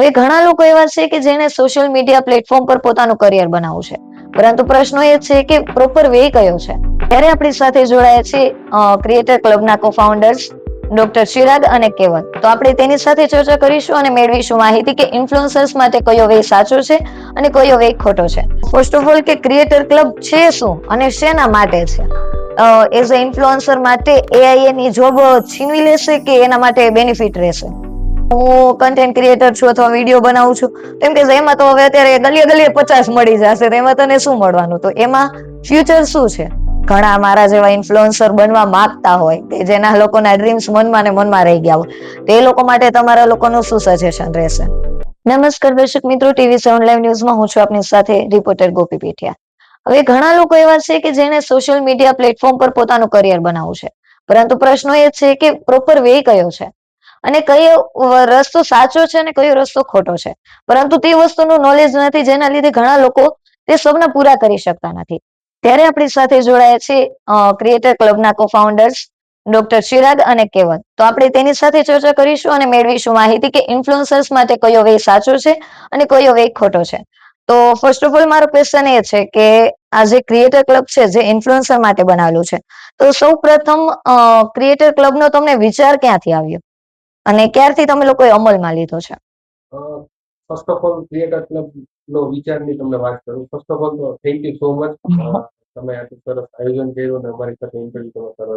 હવે ઘણા લોકો એવા છે કે જેને સોશિયલ મીડિયા પ્લેટફોર્મ પર પોતાનું કરિયર બનાવવું છે. પરંતુ પ્રશ્ન એ છે કે પ્રોપર વે કયો છે? ત્યારે આપણી સાથે જોડાયા છે ક્રિએટર ક્લબના કોફાઉન્ડર્સ ડોક્ટર ચિરાગ અને કેવલ. તો આપણે તેની સાથે ચર્ચા કરીશું અને મેળવીશું માહિતી કે ઇન્ફ્લુઅન્સર્સ માટે કયો વે સાચો છે અને કયો વે ખોટો છે. ફર્સ્ટ ઓફ ઓલ કે ક્રિએટર ક્લબ છે શું અને શેના માટે છે? એઝ અ ઇન્ફ્લુઅન્સર માટે એઆઈ ની જોબ છીનવી લેશે કે એના માટે બેનિફિટ રહેશે? હું કન્ટેન્ટ ક્રિએટર છું અથવા વીડિયો બનાવું છું. એમ કે એમાં તો હવે અત્યારે ગલીએ ગલીએ પચાસ મળી જશે, તો એમાં તને શું મળવાનું? તો એમાં ફ્યુચર શું છે? ઘણા મારા જેવા ઇન્ફ્લુઅન્સર બનવા માંગતા હોય કે જેના લોકોના ડ્રીમ્સ મનમાં ને મનમાં રહી ગયા હોય. તે લોકો માટે તમારા લોકોનું શું સજેશન રહેશે? નમસ્કાર દર્શક મિત્રો ટીવી સેવન લાઈવ ન્યૂઝમાં હું છું આપની સાથે રિપોર્ટર ગોપી પીઠિયા. હવે ઘણા લોકો એવા છે કે જેને સોશિયલ મીડિયા પ્લેટફોર્મ પર પોતાનું કરિયર બનાવવું છે. પરંતુ પ્રશ્ન એ છે કે પ્રોપર વે કયો છે? અને કયો રસ્તો સાચો છે અને કયો રસ્તો ખોટો છે. પરંતુ તે વસ્તુનું નોલેજ નથી જેના લીધે ઘણા લોકો તે સ્વપ્ન પૂરા કરી શકતા નથી. ત્યારે આપણી સાથે જોડાયા છે ક્રિએટર ક્લબના કોફાઉન્ડર્સ ડોક્ટર ચિરાગ અને કેવલ. તો આપણે તેની સાથે ચર્ચા કરીશું અને મેળવીશું માહિતી કે ઇન્ફ્લુએન્સર્સ માટે કયો વે સાચો છે અને કયો વે ખોટો છે. તો ફર્સ્ટ ઓફ ઓલ મારો ક્વેશ્ચન એ છે કે આ જે ક્રિએટર ક્લબ છે જે ઇન્ફ્લુએન્સર માટે બનાવેલું છે, તો સૌ પ્રથમ ક્રિએટર ક્લબનો તમને વિચાર ક્યાંથી આવ્યો? અને ક્યારથી તમે લોકોએ અમલમાં લીધો છે? First of all creator club નો વિચારની તમને વાત કરું. First of all thank you so much તમે આટલું સરસ આયોજન કર્યું અને અમારી સાથે ઇન્ટરવ્યુ તમે કરો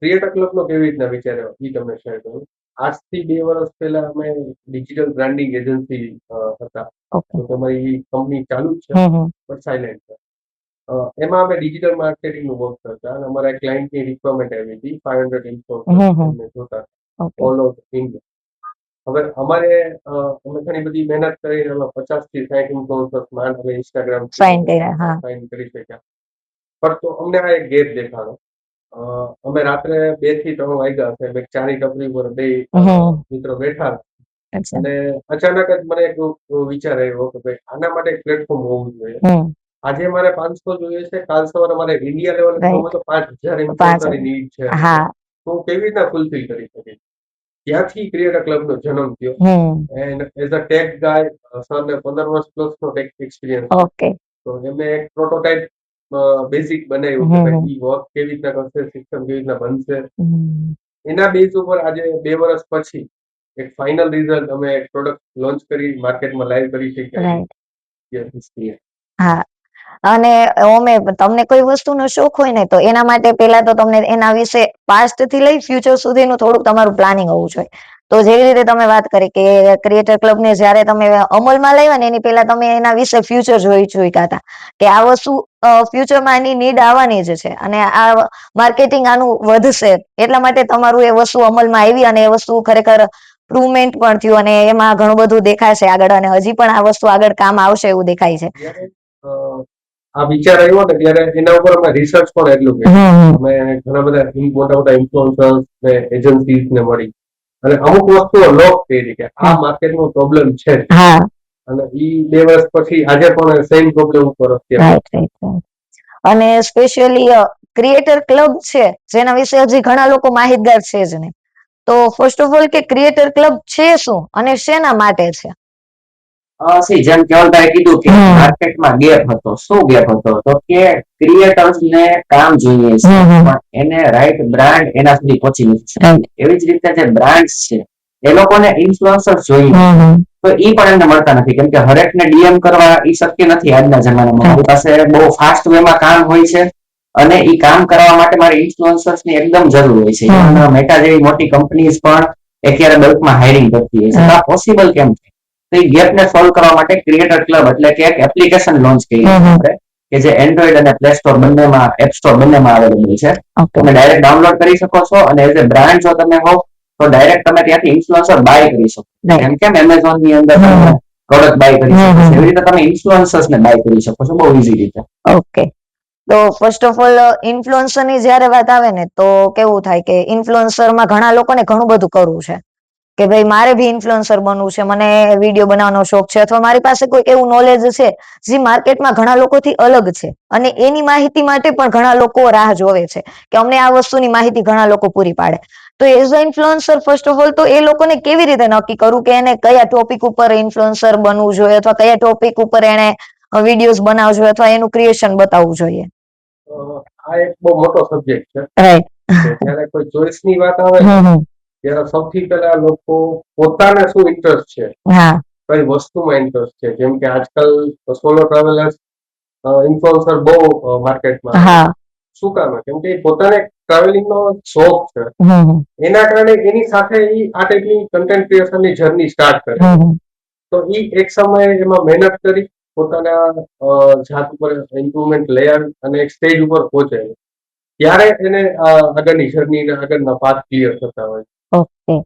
ક્રિએટર ક્લબ નો કેવી રીતના વિચાર્યો એ તમને શેર કરું. આજથી બે વર્ષ પહેલા અમે ડિજિટલ બ્રાન્ડિંગ એજન્સી હતા. તો તમારી કંપની ચાલુ જ છે. બટ સાયલેન્ટ છે. એમાં અમે ડિજિટલ માર્કેટિંગનું વર્ક કરતા અને અમારા ક્લાયન્ટની રિક્વાયરમેન્ટ આવી હતી. ફાઈવ હંડ્રેડ ઇન્સ્ટોલ જોતા. ઓલ ઓવર ઇન્ડિયા હવે અમારે અમે ઘણી બધી મહેનત કરીને અમે પચાસથી સાઠ ઇન્ફ્લુઅન્સર્સ માન અમે ઇન્સ્ટાગ્રામ Sign કર્યા, હા. સાઇન કરી શક્યા. પણ તો અમને આ એક ગેપ દેખાડો. અમે રાત્રે બેથી ત્રણ વાગ્યા હશે મેં ચારી ટપરી પર બે મિત્રો બેઠા. અને અચાનક જ મને એક વિચાર આવ્યો કે ભાઈ આના માટે એક પ્લેટફોર્મ હોવું જોઈએ. આજે મારે પાંચસો જોઈએ છે કાલ સવારે મારે ઇન્ડિયા લેવલ પાંચ હજાર પાંચ ઇન્ફ્લુએન્સરની નીડ છે. તો કેવી રીતના ફૂલફિલ કરી શકીશ? ત્યાંથી ક્રિએટર ક્લબ નો જન્મ થયો. And as a tech guy સરને પંદર વર્ષ પ્લસ નો ટેક એક્સપિરિયન્સ ઓકે તો એમને એક પ્રોટોટાઇપ બેઝિક બનાવ્યું કે ભાઈ ઈ વર્ક કેવી રીતના કરશે સિસ્ટમ કેવી રીતના બનશે. એના બેઝ ઉપર આજે બે વર્ષ પછી એક ફાઇનલ રિઝલ્ટ અમે એક પ્રોડક્ટ લોન્ચ કરી માર્કેટમાં લાઈવ કરી clear. હા. અને ઓમે તમને કોઈ વસ્તુનો શોખ હોય ને, તો એના માટે પહેલા તો તમને એના વિશે પાસ્ટથી લઈ ફ્યુચર સુધીનું થોડુંક તમારું પ્લાનિંગ હોવું જોઈએ. તો જેવી રીતે તમે વાત કરી કે ક્રિએટર ક્લબ ને જ્યારે તમે અમલમાં લાવ્યા ને, એની પહેલા તમે એના વિશે ફ્યુચર જોઈ જોઈતા હતા. કે આ વસ્તુ ફ્યુચરમાં એની નીડ આવવાની જ છે. અને આ માર્કેટિંગ આનું વધશે. એટલા માટે તમારું એ વસ્તુ અમલમાં આવી અને એ વસ્તુ ખરેખર પ્રુવમેન્ટ પણ થયું અને એમાં ઘણું બધું દેખાશે આગળ. અને હજી પણ આ વસ્તુ આગળ કામ આવશે એવું દેખાય છે. આ વિચાર આવ્યો ને ત્યારે એના ઉપર અમે રિસર્ચ પણ એટલું કર્યું. અમે ઘણા બધા મોટા મોટા ઇન્ફ્લુઅન્સર્સ ને એજન્સીસ ને મળી. અને અમુક વસ્તુઓ લોક કરી કે આ માર્કેટનો પ્રોબ્લેમ છે. અને ઈ બે વર્ષ પછી આજે પણ સેમ પ્રોબ્લેમ ઉપર અને સ્પેશિયલી ક્રિએટર ક્લબ છે જેના વિશે હજી ઘણા લોકો માહિતગાર છે જ નહીં. તો ફર્સ્ટ ઓફ ઓલ કે ક્રિએટર ક્લબ છે શું અને શેના માટે છે? જેમ કેવલભાઈ કીધું કે. માર્કેટમાં ગેપ હતો. શું ગેપ હતો? તો કે ક્રિએટર્સ ને કામ જોઈએ છે. પણ એને રાઈટ બ્રાન્ડ એના સુધી પહોંચી નથી એવી જ રીતે જે બ્રાન્ડ્સ છે એ લોકોને ઇન્ફ્લુઅન્સર જોઈએ. તો એ પણ એમને મળતા નથી. કેમ કે હરેકને ડીએમ કરવા ઈ શક્ય નથી આજના જમાનામાં. મારી પાસે બહુ ફાસ્ટ વેમાં કામ હોય છે અને એ કામ કરવા માટે મારે ઇન્ફ્લુઅન્સર્સની એકદમ જરૂર હોય છે. મેટા જેવી મોટી કંપનીઝ પણ અત્યારે બલ્કમાં હાયરિંગ કરતી હોય છે. આ પોસિબલ કેમ છે તો એ ગેપને સોલ્વ કરવા માટે ક્રિએટર ક્લબ એટલે કે એક એપ્લિકેશન લોન્ચ કરી આપણે કે જે એન્ડ્રોઈડ અને પ્લે સ્ટોર બંનેમાં એપ સ્ટોર બંનેમાં અવેલેબલ છે. તમે ડાયરેક્ટ ડાઉનલોડ કરી શકો છો અને એઝ એ બ્રાન્ડ જો તમે હો તો ડાયરેક્ટ તમે ત્યાંથી ઇન્ફ્લુઅન્સર બાય કરી શકો. એમ કેમ એમેઝોનની અંદર તમે પ્રોડક્ટ બાય કરી શકો છો. એવી રીતે તમે ઇન્ફ્લુઅન્સર્સ ને બાય કરી શકો છો. બહુ ઈઝી રીતે. ઓકે તો ફર્સ્ટ ઓફ ઓલ ઇન્ફ્લુઅન્સરની જ્યારે વાત આવે ને તો કેવું થાય કે ઇન્ફ્લુઅન્સરમાં ઘણા લોકોને ઘણું બધું કરવું છે. કે ભાઈ મારે બી ઇન્ફ્લુઅન્સર બનવું છે મને વીડિયો બનાવવાનો શોખ છે અથવા મારી પાસે કોઈ એવું નોલેજ છે જે માર્કેટમાં ઘણા લોકોથી અલગ છે અને એની માહિતી માટે પણ ઘણા લોકો રાહ જોવે છે કે અમને આ વસ્તુની માહિતી ઘણા લોકો પૂરી પાડે. તો as a influencer first of all તો એ લોકોને કેવી રીતે નક્કી કરવું કે એને કયા ટોપિક ઉપર ઇન્ફ્લુઅન્સર બનવું જોઈએ અથવા કયા ટોપિક ઉપર એને વિડીયોઝ બનાવવું જોઈએ અથવા એનું ક્રિએશન બતાવવું જોઈએ? આ એક બહુ મોટો સબ્જેક્ટ છે. જ્યારે કોઈ ચોઈસની વાત આવે ત્યારે સૌથી પહેલા લોકો પોતાને શું ઇન્ટરેસ્ટ છે? કઈ વસ્તુમાં ઇન્ટરેસ્ટ છે? જેમ કે આજકાલ સોલો ટ્રાવેલર્સ ઇન્ફ્લુઅન્સર બહુ માર્કેટમાં શું કામ કેમ કે પોતાને ટ્રાવેલિંગ નો શોખ છે. એના કારણે એની સાથે એ આ ટાઈપની કન્ટેન્ટ ક્રિએશનની જર્ની સ્ટાર્ટ કરે તો એ એક સમયે એમાં મહેનત કરી પોતાના જાત ઉપર ઇમ્પ્રુવમેન્ટ લઈ આવી અને એક સ્ટેજ ઉપર પહોંચે ત્યારે એને આગળની જર્ની ને આગળના પાથ ક્લિયર થતા હોય ઓકે.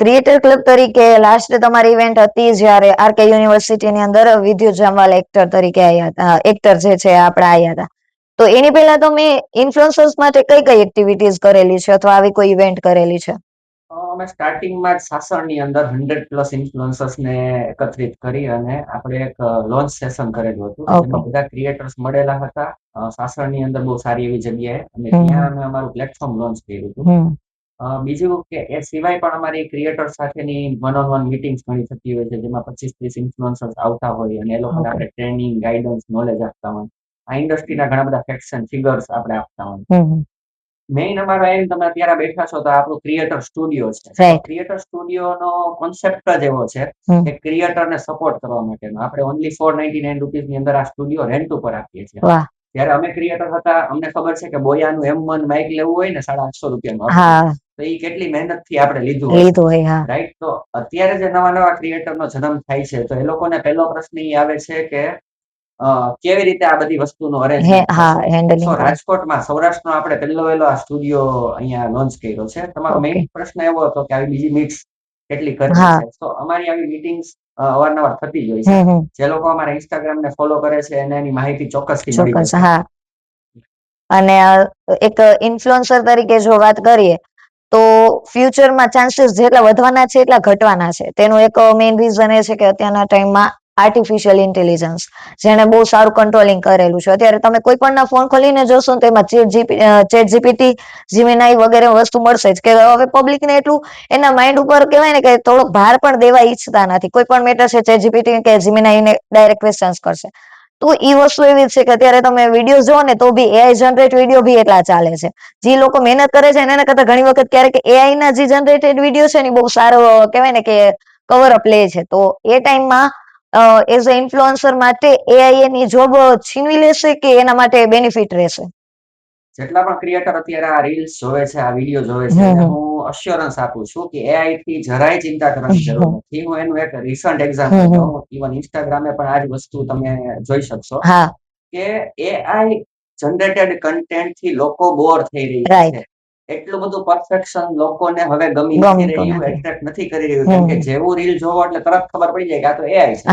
ક્રિએટર ક્લબ તરીકે લાસ્ટ તમારી ઇવેન્ટ હતી જ્યારે આરકે યુનિવર્સિટી ની અંદર વિદ્યુત જામવાલ એક્ટર તરીકે આવ્યા હતા. એક્ટર જે છે આપણે આવ્યા હતા. તો એની પહેલા તમે ઇન્ફ્લુઅન્સર્સ માટે કઈ કઈ એક્ટિવિટીઝ કરેલી છે અથવા આવી કોઈ ઇવેન્ટ કરેલી છે? અમે સ્ટાર્ટિંગમાં જ સાસણની અંદર હંડ્રેડ પ્લસ ઇન્ફ્લુઅન્સર્સ ને એકત્રિત કરી અને આપણે એક લોન્ચ સેશન કરેલું હતું. જેમાં બધા ક્રિએટર્સ મળેલા હતા. સાસણની અંદર બહુ સારી એવી જગ્યાએ. અને ત્યાં અમે અમારું પ્લેટફોર્મ લોન્ચ કર્યું હતું. બીજું કે એ સિવાય પણ અમારી ક્રિએટર સાથેની વન ઓન વન મીટિંગ્સ ઘણી થતી હોય છે જેમાં પચીસ ત્રીસ ઇન્ફ્લુઅન્સર્સ આવતા હોય અને એ લોકોને આપણે ટ્રેનિંગ ગાઈડન્સ નોલેજ આપતા હોય. આ ઇન્ડસ્ટ્રીના ઘણા બધા એન્ડ ફિગર્સ આપણે આપતા હોય. મેઇન અમારો એમ તમે અત્યારે બેઠા છો તો આપણું ક્રિએટર સ્ટુડિયો છે. ક્રિએટર સ્ટુડિયો નો કોન્સેપ્ટ જ એવો છે કે ક્રિએટરને સપોર્ટ કરવા માટેનો. આપણે ઓનલી ફોર નાઇન્ટી નાઇન રૂપીઝની અંદર આ સ્ટુડિયો રેન્ટ ઉપર આપીએ છીએ. વાહ અમે ક્રિએટર હતા અમને ખબર છે કે બોયાનું એમ મન માઇક લેવું હોય ને સાડા આઠસો રૂપિયાનું તો એ કેટલી મહેનતથી આપણે લીધું લીધું હોય હા. રાઈટ તો અત્યારે જે નવા નવા ક્રિએટર નો જન્મ થાય છે તો એ લોકોને પહેલો પ્રશ્ન એ આવે છે કે કેવી રીતે આ બધી વસ્તુનો હેન્ડલિંગ રાજકોટમાં સૌરાષ્ટ્રનો આપણે પહેલો વહેલો આ સ્ટુડિયો અહીંયા લોન્ચ કર્યો છે. તમારો મેઇન પ્રશ્ન એવો હતો કે આવી બીજી મીટ્સ કેટલી કરવી છે? તો અમારી આવી મીટિંગ્સ અવારનવાર થતી જ હોય છે. જે લોકો અમારા ઇન્સ્ટાગ્રામ ને ફોલો કરે છે એને એની માહિતી ચોક્કસથી મળી ચોક્કસ હા. અને એક ઇન્ફ્લુઅન્સર તરીકે જો વાત કરીએ તો ફ્યુચરમાં ચાન્સીસ જેટલા વધવાના છે એટલા ઘટવાના છે. તેનું એક મેઇન રીઝન એ છે કે અત્યારના ટાઈમમાં આર્ટિફિશિયલ ઇન્ટેલિજન્સ જેને બહુ સારું કંટ્રોલિંગ કરેલું છે. અત્યારે તમે કોઈ પણ ફોન ખોલીને જોશો તો એમાં chat GP ChatGPT Gemini વગેરે વસ્તુ મળશે જ. કે હવે પબ્લિક ને એટલું, એના માઇન્ડ ઉપર કહેવાય ને કે થોડોક ભાર પણ દેવા ઈચ્છતા નથી. કોઈ પણ મેટર છે ચેટ જીપીટી કે જીમીનાઈ ને ડાયરેક્ટ ક્વેશ્ચન્સ કરશે. તો ઈ વસ્તુ એવી છે કે અત્યારે તમે વીડિયો જોવો ને તો બી એઆઈ જનરેટ વીડિયો બી એટલા ચાલે છે. જે લોકો મહેનત કરે છે એના કરતા ઘણી વખત ક્યારેક એઆઈ ના જે જનરેટેડ વીડિયો છે ને બહુ સારો, કહેવાય ને કે કવર અપ લે છે. તો એ ટાઈમમાં એઝ અ ઇન્ફ્લુઅન્સર માટે એઆઈ એની જોબ છીનવી લેશે કે એના માટે બેનિફિટ રહેશે? જેટલા પણ ક્રિએટર અત્યારે આ રીલ્સ જોવે છે આ વીડિયો જોવે છે. હું અશ્યોરન્સ આપું છું કે એઆઈ થી જરાય ચિંતા કરવાની જરૂર નથી. હું એનું એક રિસન્ટ એક્ઝામ્પલ. દઉં ઇવન ઇન્સ્ટાગ્રામે પણ આ જ વસ્તુ તમે જોઈ શકશો. કે એઆઈ જનરેટેડ કન્ટેન્ટથી લોકો બોર થઈ રહી છે. એટલું બધું પરફેક્શન લોકોને હવે ગમી રહ્યું એક્સેપ્ટ એટ્રેક્ટ નથી. કરી રહ્યું. કેમ કે જેવું રીલ જોવો એટલે તરત ખબર પડી જાય કે આ તો એઆઈ છે.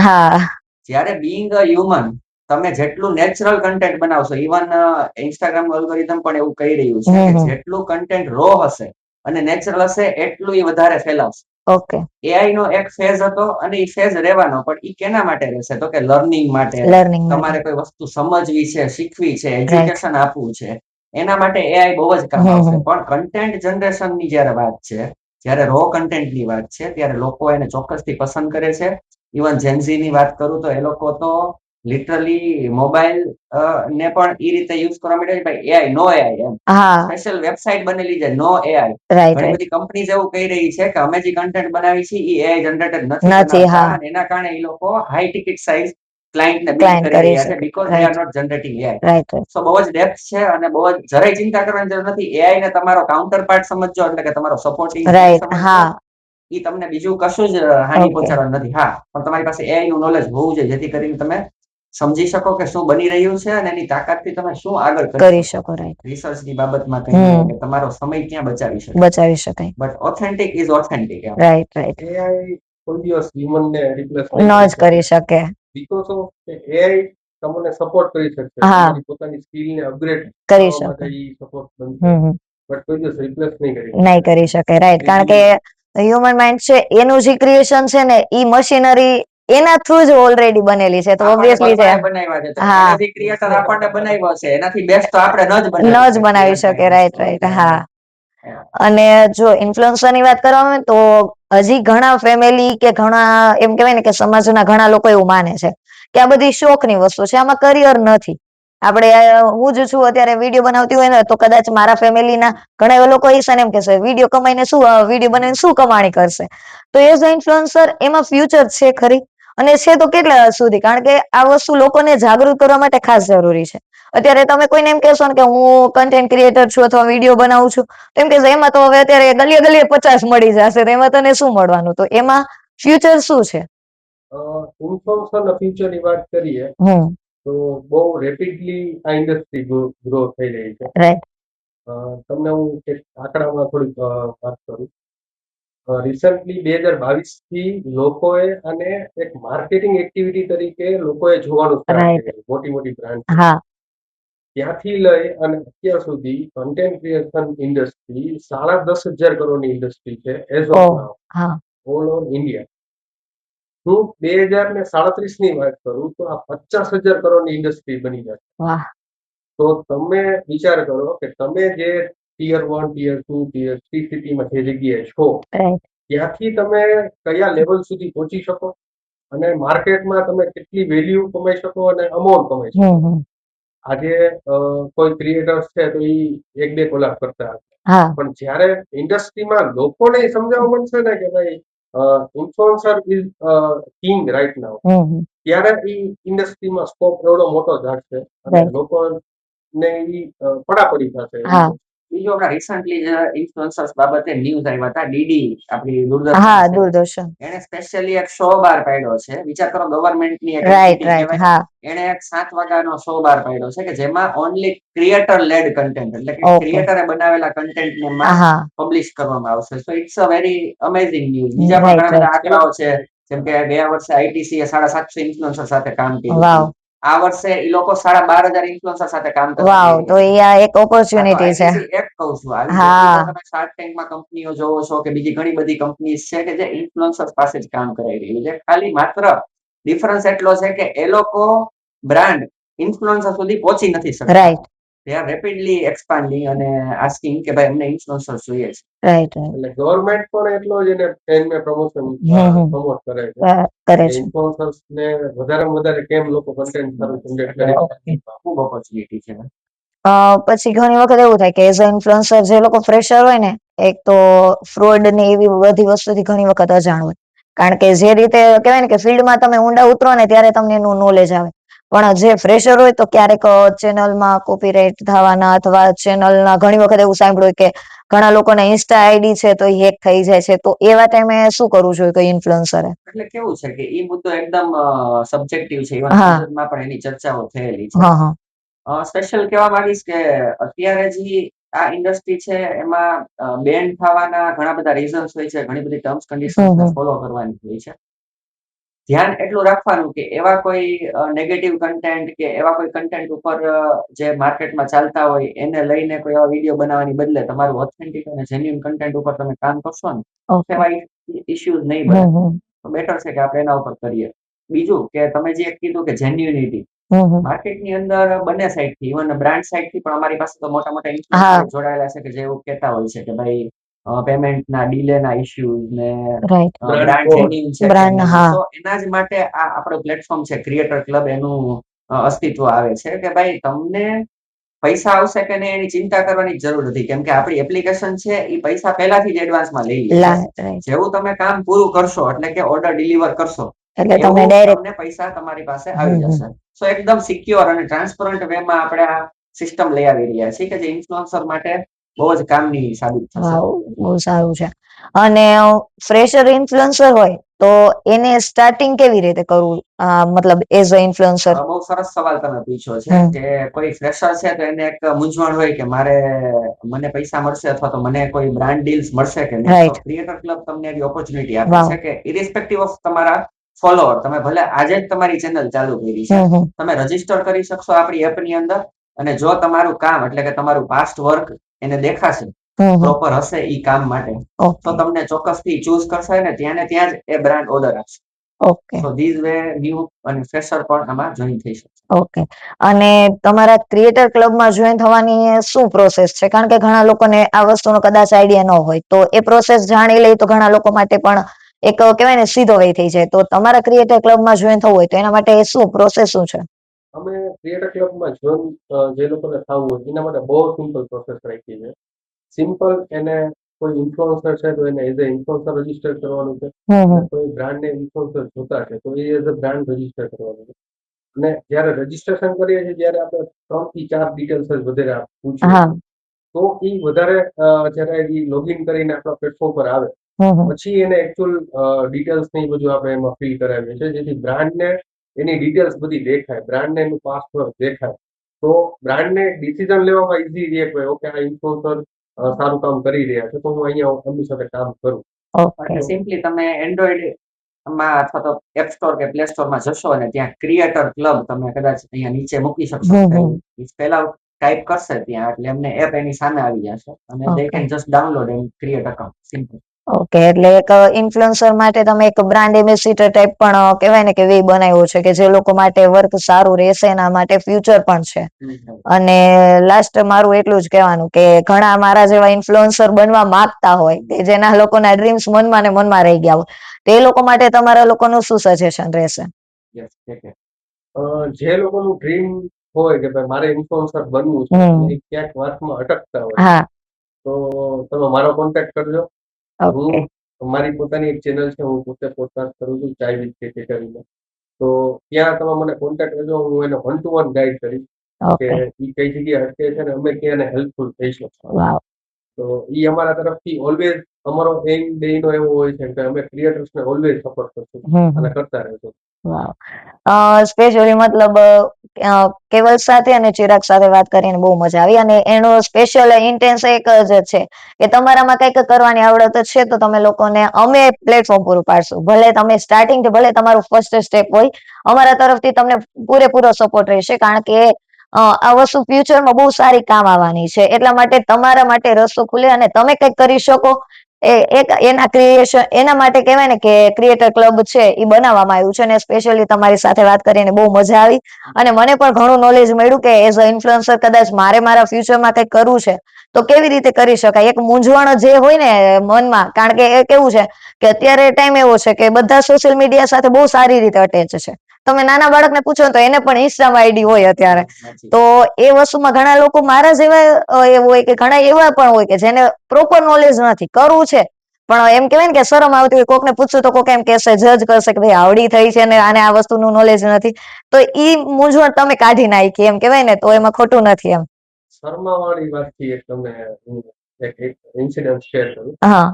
જ્યારે બીંગ અ હ્યુમન તમે જેટલું નેચરલ કન્ટેન્ટ બનાવશો ઇવન ઇન્સ્ટાગ્રામ અલ્ગોરિધમ પણ એવું કહી રહ્યું છે કે. જેટલું કન્ટેન્ટ રો હશે અને નેચરલ હશે એટલું એ વધારે ફેલાવશે. ઓકે એઆઈ નો એક ફેઝ હતો અને એ ફેઝ રહેવાનો પણ એ કેના માટે રહેશે? તો કે લર્નિંગ માટે. તમારે કોઈ વસ્તુ સમજવી છે શીખવી છે એજ્યુકેશન આપવું છે. એના માટે એઆઈ બહુ જ કામ આવશે. પણ કન્ટેન્ટ જનરેશનની જયારે વાત છે જ્યારે રો કન્ટેન્ટની વાત છે ત્યારે લોકો એને ચોક્કસથી પસંદ કરે છે. ઇવન જેન્ઝી ની વાત કરું તો એ લોકો તો લિટરલી મોબાઈલ ને પણ એ રીતે યુઝ કરવા માટે ભાઈ એઆઈ નો એઆઈ એમ. સ્પેશિયલ વેબસાઇટ બનેલી છે નો એઆઈ ઘણી બધી કંપનીઝ એવું કહી રહી છે કે અમે જે કન્ટેન્ટ બનાવી છે એ એઆઈ જનરેટેડ નથી એના કારણે એ લોકો હાઈ ટિકિટ સાઇઝ ક્લાયન્ટ ને કરી રહ્યા છે. Because they are not generating AI right so બહુ જ ડેપ્થ છે અને બહુ જ જરાય ચિંતા કરવાની જરૂર નથી. એઆઈ ને તમારો કાઉન્ટર પાર્ટ સમજજો એટલે કે તમારો સપોર્ટિંગ રાઈટ હા. ઈ તમને બીજું કશું જ હાનિ પહોંચાડવાનું નથી. હા. પણ તમારી પાસે એઆઈ નું નોલેજ હોવું જોઈએ જેથી કરીને તમે સમજી શકો કે શું બની રહ્યું છે અને એની તાકાતથી તમે શું આગળ કરી શકો. રાઈટ રિસર્ચની બાબતમાં કહી કે તમારો સમય ક્યાં બચાવી શકાય બચાવી શકાય. But authentic is authentic right right AI કોઈ દિવસ હ્યુમન ને રિપ્લેસ ન જ કરી શકે. બીકોઝ ઓફ એઆઈ તમને સપોર્ટ કરી શકશે. તમારી પોતાની સ્કિલ ને અપગ્રેડ કરી શકે. સપોર્ટ બનશે. બટ કોઈ દિવસ રિપ્લેસ નહીં કરી નહીં કરી શકે. રાઈટ કારણ કે હ્યુમન માઇન્ડ છે એનું જે ક્રિએશન છે ને ઈ મશીનરી એના થ્રુ જ ઓલરેડી બનેલી છે. તો ઓબ્વિયસલી છે. છે. હા. એનાથી ક્રિએટર આપણને બનાવ્યો છે એનાથી બેસ્ટ તો આપણે ન જ ન જ બનાવી શકે રાઈટ રાઈટ હા. અને જો ઇન્ફ્લુએન્સરની વાત કરવામાં તો હજી ઘણા ફેમિલી કે ઘણા એમ કહેવાય ને કે સમાજના ઘણા લોકો એવું માને છે કે આ બધી શોખની વસ્તુ છે, આમાં કરિયર નથી. આપણે હું જ છું અત્યારે વીડિયો બનાવતી હોય ને, તો કદાચ મારા ફેમિલીના ઘણા એવા લોકો હશે ને એમ કહેશે, વીડિયો કમાઈને શું વીડિયો બનાવીને શું કમાણી કરશે? તો એઝ અ ઇન્ફ્લુઅન્સર એમાં ફ્યુચર છે ખરી? અને છે તો કેટલા સુધી? કારણ કે આ વસ્તુ લોકોને જાગૃત કરવા માટે ખાસ જરૂરી છે. અત્યારે તમે કોઈને એમ કહેશો ને કે હું કન્ટેન્ટ ક્રિએટર છું અથવા વીડિયો બનાવું છું તો એમ કે એમાં તો હવે અત્યારે ગલીએ ગલીએ પચાસ મળી જશે તો એમાં તને શું મળવાનું? તો એમાં ફ્યુચર શું છે? ઇન્ફોર્મેશન ફ્યુચરની વાત કરીએ તો બહુ રેપિડલી આ ઇન્ડસ્ટ્રી ગ્રો થઈ રહી છે. તમને હું એક આંકડામાં થોડીક વાત કરું. રિસન્ટલી બે હજાર બાવીસથી લોકોએ અને એક માર્કેટિંગ એક્ટિવિટી તરીકે લોકોએ જોવાનું મોટી મોટી બ્રાન્ડ ત્યાંથી લઈ અને અત્યાર સુધી કન્ટેન્ટ ક્રિએશન ઇન્ડસ્ટ્રી સાડા દસ હજાર કરોડની ઇન્ડસ્ટ્રી છે as. Of all over India હું બે હજાર ને સાડત્રીસની વાત કરું તો આ પચાસ હજાર કરોડની ઇન્ડસ્ટ્રી બની જશે. તો તમે વિચાર કરો કે તમે જે tier one tier two tier three સિટીમાં જે જગ્યાએ છો ત્યાંથી તમે કયા લેવલ સુધી પહોંચી શકો? અને માર્કેટમાં તમે કેટલી વેલ્યુ કમાઈ શકો અને અમાઉન્ટ કમાઈ શકો? આજે કોઈ ક્રિએટર્સ છે તો એ એક બે કલાક કરતા. પણ જ્યારે ઇન્ડસ્ટ્રીમાં લોકોને સમજાવવા મળશે ને કે ભાઈ influencer is king right now ત્યારે એ ઇન્ડસ્ટ્રીમાં સ્કોપ એવડો મોટો જાગશે અને લોકોને ઈ અ, પડાપડી થશે. બીજું હમણાં રિસન્ટલી ઇન્ફ્લુએન્સર્સ બાબતે ન્યૂઝ આવ્યા હતા ડીડી આપણી દૂરદર્શન હા દૂરદર્શન. એને સ્પેશિયલી એક શો બાર પાડ્યો છે. વિચાર કરો ગવર્મેન્ટની એક રાઈટ રાઈટ હા. એને એક સાત વાગ્યાનો શો બાર પાડ્યો છે કે જેમાં ઓનલી ક્રિએટર લેડ કન્ટેન્ટ એટલે કે ક્રિએટરે બનાવેલા કન્ટેન્ટ ને માં પબ્લિશ કરવામાં આવશે. So it's a very amazing news બીજા પણ ઘણા બધા આંકડાઓ છે. જેમ કે ગયા વર્ષે આઈટીસી એ સાડા સાતસો ઇન્ફ્લુએન્સર સાથે કામ કર્યું. આ વર્ષે એ લોકો સાડા બાર હજાર ઇન્ફ્લુએન્સર સાથે કામ કરે વાવ તો એ આ એક ઓપોર્ચ્યુનિટી છે. એક કહું છું. હા. તમે શાર્ક ટેન્કમાં કંપનીઓ જોવો છો કે બીજી ઘણી બધી કંપનીઝ છે કે જે ઇન્ફ્લુએન્સર્સ પાસે જ કામ કરાવી રહી છે. ખાલી માત્ર ડિફરન્સ એટલો છે કે એ લોકો બ્રાન્ડ ઇન્ફ્લુએન્સર સુધી પહોંચી નથી શકતા. Right they are rapidly expanding અને asking કે ભાઈ અમને ઇન્ફ્લુએન્સર જોઈએ છે. રાઈટ રાઈટ એટલે ગવર્નમેન્ટ પણ એટલો જ એને ટ્રેનને પ્રમોશન હમ હમ. પ્રમોટ કરે છે. કરે છે. ઇન્ફ્લુએન્સર્સ ને વધારે વધારે કેમ લોકો કન્ટેન્ટ સારું જનરેટ કરે ખૂબ ઓપોર્ચ્યુનિટી છે પછી ઘણી વખત એવું થાય કે એઝ અ ઇન્ફ્લુએન્સર જે લોકો ફ્રેશર હોય ને એક તો ફ્રોડ ને એવી બધી વસ્તુથી ઘણી વખત અજાણ હોય. કારણ કે જે રીતે કહેવાય ને કે ફિલ્ડમાં તમે ઊંડા ઉતરો ને ત્યારે તમને એનું નોલેજ આવે. પણ જે ફ્રેશર હોય તો ક્યારેક ચેનલમાં કોપીરાઇટ થવાના અથવા ચેનલના ઘણી વખત એવું સાંભળ્યું કે ઘણા લોકોને ઇન્સ્ટા આઈડી છે તો હેક થઈ જાય છે. તો એવા ટાઈમે શું કરવું જોઈએ કોઈ ઇન્ફ્લુઅન્સરે એટલે કેવું છે કે એ મુદ્દો એકદમ સબ્જેક્ટિવ છે. હા. પણ એની ચર્ચાઓ થયેલી છે. હા હા. સ્પેશિયલ કહેવા માંગીશ કે અત્યારે જે આ ઇન્ડસ્ટ્રી છે એમાં બેન થવાના ઘણા બધા રીઝન્સ હોય છે. ઘણી બધી ટર્મ્સ હમ. ફોલો કરવાની હોય છે. ધ્યાન એટલું રાખવાનું કે એવા કોઈ નેગેટિવ કન્ટેન્ટ કે એવા કોઈ કન્ટેન્ટ ઉપર જે માર્કેટમાં ચાલતા હોય એને લઈને કોઈ એવા વીડિયો બનાવવાની બદલે તમારું ઓથેન્ટિક અને જેન્યુન કન્ટેન્ટ ઉપર તમે કામ કરશો ને એવા ઇશ્યુઝ નહીં બને. તો બેટર છે કે આપણે એના ઉપર કરીએ. બીજું કે તમે જે કીધું કે જેન્યુનિટી માર્કેટની અંદર બંને સાઈડથી ઇવન બ્રાન્ડ સાઈડથી પણ અમારી પાસે તો મોટા મોટા ઇન્ફ્લુએન્સર જોડાયેલા છે કે જે એવું કહેતા હોય છે કે ભાઈ પેમેન્ટ ના ડીલે ના ઇશ્યુઝ ને બ્રાન્ડ હા. તો એના જ માટે આ આપણો પ્લેટફોર્મ છે ક્રિએટર ક્લબ એનું અસ્તિત્વ આવે છે કે ભાઈ તમને પૈસા આવશે કે નહીં એની ચિંતા કરવાની જ જરૂર નથી. કેમ કે આપણી એપ્લિકેશન છે એ પૈસા પહેલાથી જ એડવાન્સમાં લઈ લે જેવું તમે કામ પૂરું કરશો એટલે કે ઓર્ડર ડિલિવર કરશો એટલે તમે ડાયરેક્ટ તમને પૈસા તમારી પાસે આવી. જશે. સો એકદમ સિક્યોર અને ટ્રાન્સપરન્ટ વેમાં આપણે આ સિસ્ટમ લઈ આવી રહ્યા છીએ કે જે ઇન્ફ્લુઅન્સર માટે બહુ જ કામની સાબિત થશે. બહુ સારું છે. અને ફ્રેશર ઇન્ફ્લુએન્સર હોય તો એને સ્ટાર્ટિંગ કેવી રીતે કરવું? મતલબ એઝ અ ઇન્ફ્લુએન્સર બહુ સરસ સવાલ તમે પૂછ્યો છે કે કોઈ ફ્રેશર છે તો એને એક મૂંઝવણ હોય કે મારે મને પૈસા મળશે અથવા તો મને કોઈ બ્રાન્ડ ડીલ્સ મળશે કે નહીં. ક્રિએટર ક્લબ તમને એવી ઓપોર્ચ્યુનિટી આપે છે કે ઇરિસ્પેક્ટિવ ઓફ તમારા ફોલોઅર તમે ભલે આજે જ તમારી ચેનલ ચાલુ કરી છે તમે રજિસ્ટર કરી શકશો આપણી એપની અંદર અને જો તમારું કામ એટલે કે તમારું પાસ્ટ વર્ક એને દેખાશે. પ્રોપર હશે ઈ કામ માટે. તો તમને ચોક્કસથી ચૂઝ કરશે ને ત્યાં ને ત્યાં જ એ બ્રાન્ડ ઓર્ડર આપશે. Okay so this way new અને ફ્રેશર પણ આમાં જોઈન થઈ શકે. ઓકે અને તમારા ક્રિએટર ક્લબમાં જોઈન થવાની શું પ્રોસેસ છે? કારણ કે ઘણા લોકોને આ વસ્તુનો કદાચ આઈડિયા ન હોય. તો એ પ્રોસેસ જાણી લે તો ઘણા લોકો માટે પણ એક કહેવાય ને સીધો વે થઈ જાય. તો તમારા ક્રિએટર ક્લબમાં જોઈન થવું હોય તો એના માટે શું પ્રોસેસ શું છે? અમે ક્રિએટર ક્લબમાં જોઈન જે લોકોને થવું હોય એના માટે બહુ સિમ્પલ પ્રોસેસ રાખી છે. સિમ્પલ એને કોઈ ઇન્ફ્લુઅન્સર છે તો એને એઝ અ ઇન્ફ્લુઅન્સર રજિસ્ટર કરવાનું છે. કોઈ બ્રાન્ડને ઇન્ફ્લુઅન્સર જોતા છે તો એ એઝ અ બ્રાન્ડ રજિસ્ટર કરવાનું છે. અને જ્યારે રજીસ્ટ્રેશન કરીએ છીએ ત્યારે આપણે ત્રણથી ચાર ડિટેલ્સ જ વધારે પૂછીએ. તો એ વધારે જ્યારે એ લોગિન કરીને આપણા પ્લેટફોર્મ પર આવે. પછી એને એકચ્યુઅલ ડિટેલ્સ ને બધું આપણે એમાં ફિલ કરાવીએ છીએ. જેથી બ્રાન્ડને એની ડિટેલ્સ બધી દેખાય બ્રાન્ડને એનું પાસવર્ડ દેખાય. તો બ્રાન્ડને ડિસિઝન લેવામાં ઇઝી રહે કે ઓકે આ ઇન્ફ્લુઅન્સર સારું કામ કરી રહ્યા છે તો હું અહીંયા એમની સાથે કામ કરું. ઓકે સિમ્પલી તમે એન્ડ્રોઈડમાં અથવા તો એપ સ્ટોર કે પ્લે સ્ટોરમાં જશો અને ત્યાં ક્રિએટર ક્લબ તમે કદાચ અહીંયા નીચે મૂકી શકશો. સ્પેલ આઉટ ટાઈપ કરશે ત્યાં એટલે એમને એપ એની સામે આવી જશે. અને they can just download and create account simple okay એટલે એક ઇન્ફ્લુએન્સર માટે તમે એક બ્રાન્ડ એમ્બેસિડર ટાઈપ પણ કહેવાય ને કે વે બનાવ્યો છે કે જે લોકો માટે વર્ક સારું રહેશે એના માટે ફ્યુચર પણ છે. અને લાસ્ટ મારું એટલું જ કહેવાનું કે ઘણા મારા જેવા ઇન્ફ્લુએન્સર બનવા માંગતા હોય કે જેના લોકોના ડ્રીમ્સ મનમાં ને મનમાં રહી ગયા હોય તે લોકો માટે તમારા લોકોનું શું સજેશન રહેશે? જે લોકોનું ડ્રીમ હોય કે ભાઈ મારે ઇન્ફ્લુઅન્સર બનવું છે ક્યાંક વાતમાં અટકતા હોય. હા. તો તમે મારો કોન્ટેક્ટ કરજો. ઓકે હું મારી પોતાની એક ચેનલ છે હું પોતે પોડકાસ્ટ કરું છું ચાઇલ્ડ વિથ કરીને તો ત્યાં તમે મને કોન્ટેક્ટ કરજો હું એને વન ટુ વન ગાઈડ કરીશ. કે એ કઈ જગ્યાએ અટકે છે ને અમે ક્યાં એને હેલ્પફુલ થઈ શકશું. તો એ અમારા તરફથી ઓલવેઝ અમારો એમ બેનો એવો હોય છે કે અમે ક્રિએટર્સને ઓલવેઝ સપોર્ટ કરશું. અને કરતા રહેશું. સ્પેશિયલી મતલબ કેવલ સાથે અને ચિરાગ સાથે વાત કરીને બહુ મજા આવી. અને એનો સ્પેશિયલ ઇન્ટેન્સ એક જ છે કે તમારામાં કંઈક કરવાની આવડત છે તો તમે લોકોને અમે પ્લેટફોર્મ પૂરું પાડશું. ભલે તમે સ્ટાર્ટિંગ ભલે તમારું ફર્સ્ટ સ્ટેપ હોય, અમારા તરફથી તમને પૂરેપૂરો સપોર્ટ રહેશે કારણ કે આ વસ્તુ ફ્યુચરમાં બહુ સારી કામ આવવાની છે. એટલા માટે તમારા માટે રસ્તો ખુલે અને તમે કંઈક કરી શકો. એક એના ક્રિએશન એના માટે કહેવાય ને કે ક્રિએટર ક્લબ છે એ બનાવવામાં આવ્યું છે અને સ્પેશિયલી તમારી સાથે વાત કરીને બહુ મજા આવી. અને મને પણ ઘણું નોલેજ મળ્યું કે એઝ અ ઇન્ફ્લુઅન્સર કદાચ મારે મારા ફ્યુચરમાં કંઈક કરવું છે, તો કેવી રીતે કરી શકાય? એક મૂંઝવણ જે હોય ને મનમાં, કારણ કે એ કેવું છે કે અત્યારે ટાઈમ એવો છે કે બધા સોશિયલ મીડિયા સાથે બહુ સારી રીતે અટેચ છે. તમે નાના બાળકને પૂછો તો એને પણ ઇન્સ્ટામાં આઈડી હોય અત્યારે. તો એ વસ્તુમાં ઘણા લોકો મારા જેવા એવું હોય કે ઘણા એવા પણ હોય કે જેને પ્રોપર નોલેજ નથી. કરવું છે. પણ એમ કહેવાય ને કે શરમ આવતી હોય કોકને પૂછશું તો કોક એમ કહેશે જજ કરશે કે ભાઈ આવડી થઈ છે ને આને આ વસ્તુનું નોલેજ નથી. તો ઈ મૂંઝવણ તમે કાઢી નાખી એમ કહેવાય ને તો એમાં ખોટું નથી એમ. શર્માવાળી વાતથી એક તમને એક ઇન્સિડન્ટ શેર કરું. હા.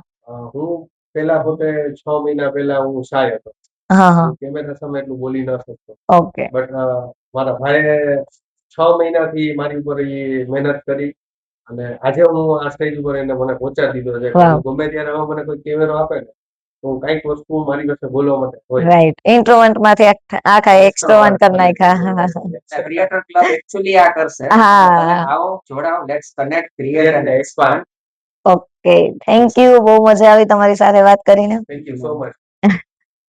હું પેલા પોતે છ મહિના પહેલા હું શાય હતો. હા હા. કેમેરા સામે એટલું બોલી ન શકતો. ઓકે. બટ મારા ભાઈએ છ મહિનાથી મારી ઉપર ઈ મહેનત કરી અને આજે હું આ સ્ટેજ ઉપર એને મને પહોંચાડી દીધો છે. કે ગમે ત્યારે હવે મને કોઈ કેમેરો આપે ને તો હું કાંઈક વસ્તુ મારી પાસે બોલવા માટે હોય. રાઈટ ઇન્ટ્રોવન્ટમાંથી આખા એક્સ્ટ્રોવન્ટ કરી નાખ્યા. ક્રિએટર ક્લબ એક્ચ્યુઅલી આ કરશે. હા. આવો જોડાઓ let's connect create and expand okay thank you બહુ મજા આવી તમારી સાથે વાત કરીને. Thank you so much